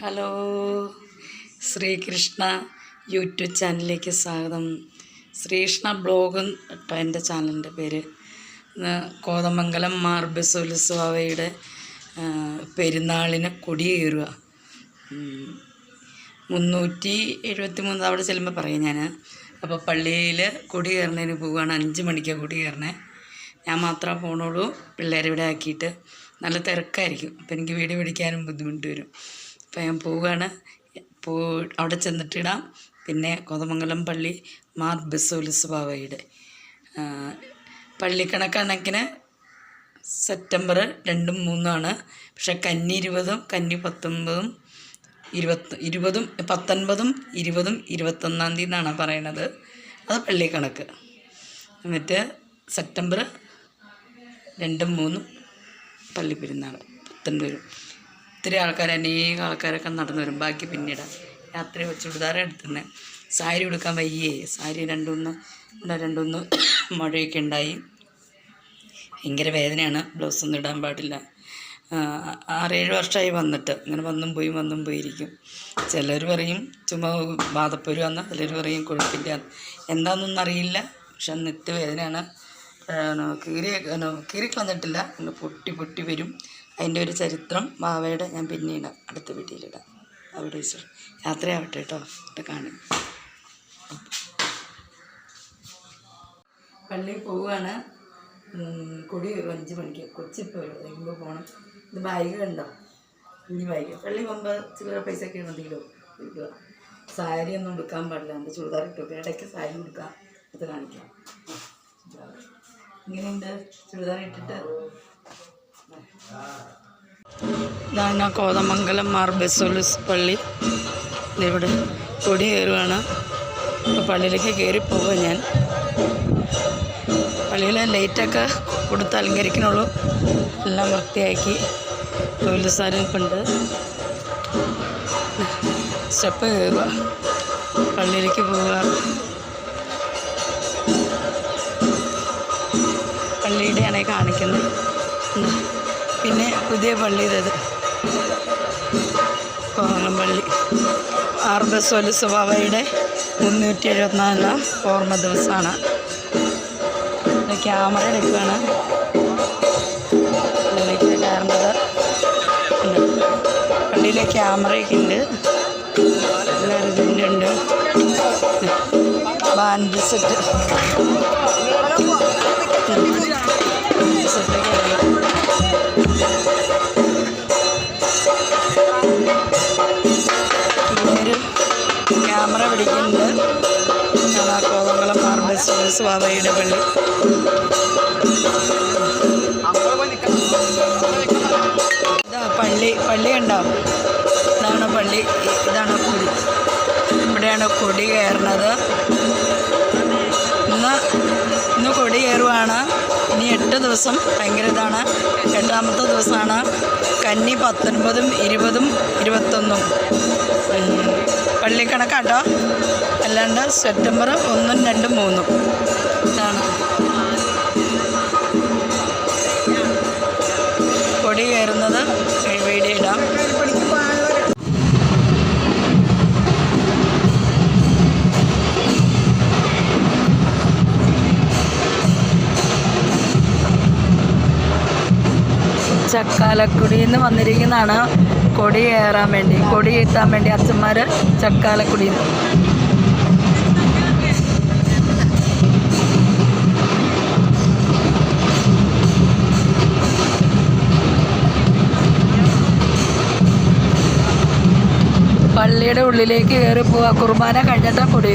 Hello. Sreekrishna YouTube ചാനലിലേക്ക് സ്വാഗതം. Sreekrishna blog കേട്ടോ എന്റെ ചാനലിന്റെ പേര് കോതമംഗലം മാർബസുത്സവയുടെ പെരുന്നാളിന് കൊടിയേറുക മുന്നൂറ്റി എഴുപത്തി മൂന്ന് അവിടെ ചെല്ലുമ്പോൾ പറയും ഞാൻ. അപ്പോൾ പള്ളിയിൽ കൊടി കയറുന്നതിന് പോവുകയാണ്. അഞ്ച് മണിക്കാണ് കൊടി ഞാൻ മാത്രം പോണുള്ളൂ. പിള്ളേരെ ഇവിടെ ആക്കിയിട്ട്. നല്ല തിരക്കായിരിക്കും. അപ്പോൾ എനിക്ക് വീട് പിടിക്കാനും ബുദ്ധിമുട്ട് വരും. അപ്പം പോവുകയാണ് പോ അവിടെ ചെന്നിട്ടിടാം. പിന്നെ കോതമംഗലം പള്ളി മാർ ബസോലിസ് ബാബയുടെ പള്ളിക്കണക്കണക്കിന് സെപ്റ്റംബർ രണ്ടും മൂന്നുമാണ് പക്ഷെ കന്നി ഇരുപതും കന്നി പത്തൊമ്പതും ഇരുപത്തി ഇരുപതും പത്തൊൻപതും ഇരുപതും ഇരുപത്തൊന്നാം തീയതി എന്നാണ് പറയണത്. അത് പള്ളിക്കണക്ക് എന്നിട്ട് സെപ്റ്റംബർ രണ്ടും മൂന്നും പള്ളി പെരുന്നാൾ പത്തൊൻപതും. ഒത്തിരി ആൾക്കാർ അനേകം ആൾക്കാരൊക്കെ നടന്നു വരും. ബാക്കി പിന്നീട് രാത്രി ചുടിദാർ എടുത്തിരുന്നത് സാരി ഉടുക്കാൻ വയ്യേ. സാരി രണ്ടൊന്ന് രണ്ടൊന്ന് മഴയൊക്കെ ഉണ്ടായി. ഭയങ്കര വേദനയാണ്. ബ്ലൗസ് ഒന്നും ഇടാൻ പാടില്ല. ആറേഴ് വർഷമായി വന്നിട്ട്. ഇങ്ങനെ വന്നും പോയി വന്നും പോയിരിക്കും. ചിലർ പറയും ചുമ്മാ വന്ന ചിലർ പറയും കുഴപ്പമില്ല എന്താണെന്നൊന്നും അറിയില്ല. പക്ഷെ നിത്യവേദനയാണ് വേദനയാണ്. കീറി കീറി കീറിക്കളഞ്ഞിട്ടില്ല ഇങ്ങനെ പൊട്ടി പൊട്ടി വരും. അതിന്റെ ഒരു ചരിത്രം ബാവയുടെ ഞാൻ പിന്നീട് അടുത്ത വീട്ടിലിടാം. അവിടെ യാത്രയാവട്ടെ കേട്ടോ ഇവിടെ കാണും പള്ളിയിൽ പോവുകയാണ്. കുടി കയറും അഞ്ച് മണിക്ക്. കൊച്ചിപ്പോൾ വരുമ്പോൾ പോകണം ഇത് ബാഗ് കണ്ടോ ഇനി ബാഗ്. പള്ളി പോകുമ്പോൾ ചില്ലറ പൈസ ഒക്കെ എന്തെങ്കിലും എടുക്കുക. സാരി ഒന്നും എടുക്കാൻ പാടില്ല. എന്റെ ചുരിദാർ ഇട്ടൊക്കെ ഇടയ്ക്ക് സാരി ഉടുക്കാം അത് കാണിക്കാം. ഇങ്ങനെയുണ്ട് ചുരിദാർ ഇട്ടിട്ട് ഇതാണ് കോതമംഗലം മാർ ബസോലിസ് പള്ളി. ഇവിടെ കൊടി കയറുകയാണ് അപ്പോൾ പള്ളിയിലേക്ക് കയറി പോവുക ഞാൻ. പള്ളിയിലെ ലൈറ്റൊക്കെ കൊടുത്ത് അലങ്കരിക്കണുള്ളൂ. എല്ലാം വൃത്തിയാക്കി തൊഴിലുസാരിപ്പുണ്ട് സ്റ്റെപ്പ് കയറുക പള്ളിയിലേക്ക് പോവുക പള്ളിയുടെയാണ് കാണിക്കുന്നത്. പിന്നെ പുതിയ പള്ളി ഇതത് കോതമംഗലം പള്ളി. ആർബസ്വലുസ്വഭാവയുടെ മുന്നൂറ്റി എഴുപത്തിനാലാം ഓർമ്മ ദിവസമാണ്. ക്യാമറ എടുക്കുകയാണ്. പള്ളിയിലേക്ക് കയറുന്നത്. ഉണ്ട്. പള്ളിയിലെ ക്യാമറയൊക്കെ ഉണ്ട്. എല്ലാവരും ഇതിന്റെ ഉണ്ട്. Band set. കാണാ കോതമംഗലം മാർബസ് സ്വാഭയുടെ പള്ളി. ഇതാ പള്ളി പള്ളി ഉണ്ടാവും ഇതാണ് പള്ളി ഇതാണ് കുടി. ഇവിടെയാണ് കൊടി കയറുന്നത്. ഇന്ന് ഇന്ന് കൊടി കയറുവാണ്. ഇനി എട്ട് ദിവസം ഭയങ്കര ഇതാണ്. എട്ടാമത്തെ ദിവസമാണ്. കന്നി പത്തൊൻപതും ഇരുപതും ഇരുപത്തൊന്നും. ഉം. പള്ളിക്കണക്കാട്ടോ. അല്ലാണ്ട് സെപ്റ്റംബർ ഒന്നും രണ്ടും മൂന്നും. ഇതാണ്. കൊടി കയറുന്നത് വീഡിയോ ചക്കാലക്കുടിയിൽ നിന്ന് വന്നിരിക്കുന്നതാണ് കൊടി കയറാൻ വേണ്ടി കൊടി കിട്ടാൻ വേണ്ടി അച്ഛന്മാർ ചക്കാലക്കുടിയിൽ നിന്ന് പള്ളിയുടെ ഉള്ളിലേക്ക് കയറി പോവാ. കുർബാന കഴിഞ്ഞിട്ടാ ഇവിടുത്തെ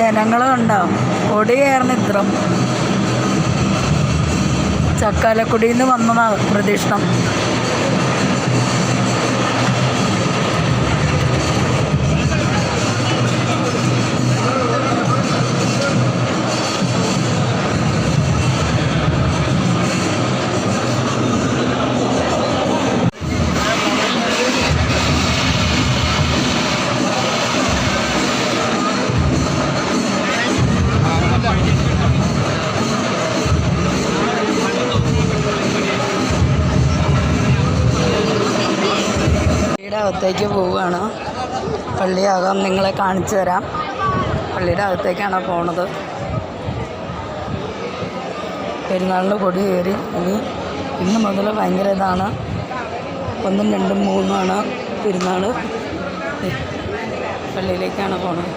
ജനങ്ങളും ഉണ്ടാവും കൊടി കയറുന്ന ഇത്രം. ചക്കാലക്കുടിയിൽ നിന്ന് വന്നതാണ് പ്രതീക്ഷണം പള്ളിയുടെ അകത്തേക്ക് പോവുകയാണ്. പള്ളിയാകാം. നിങ്ങളെ കാണിച്ചു തരാം. പള്ളിയുടെ അകത്തേക്കാണ് പോണത്. പെരുന്നാളിന് കൊടി കയറി. ഇനി ഇന്ന് മുതൽ ഭയങ്കര ഇതാണ്. ഒന്നും രണ്ടും മൂന്നുമാണ് പെരുന്നാൾ പള്ളിയിലേക്കാണ് പോണത്.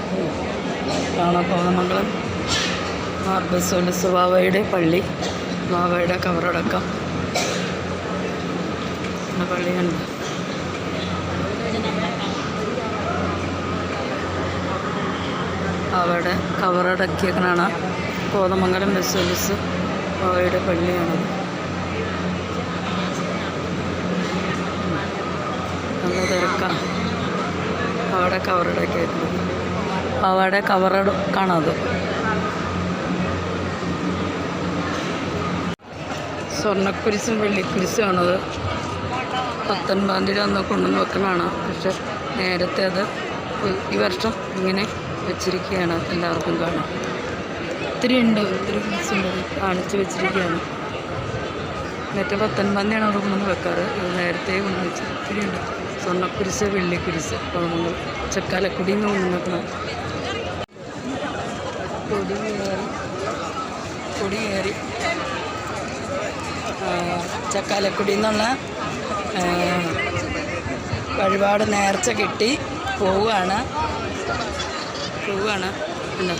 ആണ് പോകുന്നത് മാർബസോല സുവാവയുടെ പള്ളി. ബാബയുടെ കവറടക്കം. പള്ളിയുണ്ട് അവിടെ കവറടക്കിയേക്കണാണ് കോതമംഗലം ബസ്സോലിസ് അവയുടെ പള്ളിയാണത്. നല്ല തിരക്കാണ് അവിടെ കവറടക്കിയേക്കുന്നത് അവിടെ കവറടക്കാണത് സ്വർണക്കുരിശും വെള്ളിക്കുരിശുമാണത്. പത്തൊൻപതാം തീയതി അന്ന് കൊണ്ടുവന്ന് വെക്കണതാണ്. പക്ഷെ നേരത്തെ അത് ഈ വർഷം ഇങ്ങനെ വെച്ചിരിക്കുകയാണ് എല്ലാവർക്കും കാണാം. ഒത്തിരി ഉണ്ട് ഒത്തിരി ഉണ്ട് കാണിച്ച് വെച്ചിരിക്കുകയാണ്. മറ്റേ പത്തൊൻപതാം തീയതിയാണ് അവിടെ കൊണ്ടുവന്ന് വെക്കാറ്. ഇത് നേരത്തെ കൊണ്ടുവന്ന് വെച്ച് ഒത്തിരി ഉണ്ട്. സ്വർണക്കുരിശ് വെള്ളിക്കുരിശ് കുളമങ്ങൾ ചക്കാലക്കുടി നിന്ന് കൊണ്ടുവന്ന് വെക്കണം. കൊടി കയറി കൊടി കയറി. ചക്കാലക്കുടി എന്നുള്ള വഴിപാട് നേർച്ച കിട്ടി പോവുകയാണ്. പോവുകയാണ്. ഉണ്ടോ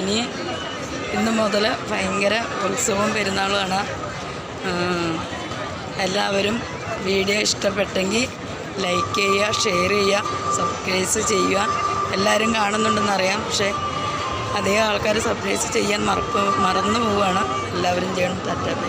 ഇനി ഇന്ന് മുതൽ ഭയങ്കര ഉത്സവവും പെരുന്നാളുമാണ് എല്ലാവരും വീഡിയോ ഇഷ്ടപ്പെട്ടെങ്കിൽ ലൈക്ക് ചെയ്യുക ഷെയർ ചെയ്യുക സബ്സ്ക്രൈബ് ചെയ്യുക. എല്ലാവരും കാണുന്നുണ്ടെന്നറിയാം പക്ഷേ അധികം ആൾക്കാർ സബ്സ്ക്രൈബ് ചെയ്യാൻ മറക്കും മറന്നു പോവുകയാണ്. എല്ലാവരും ചെയ്യണം. തറ്റാത്ത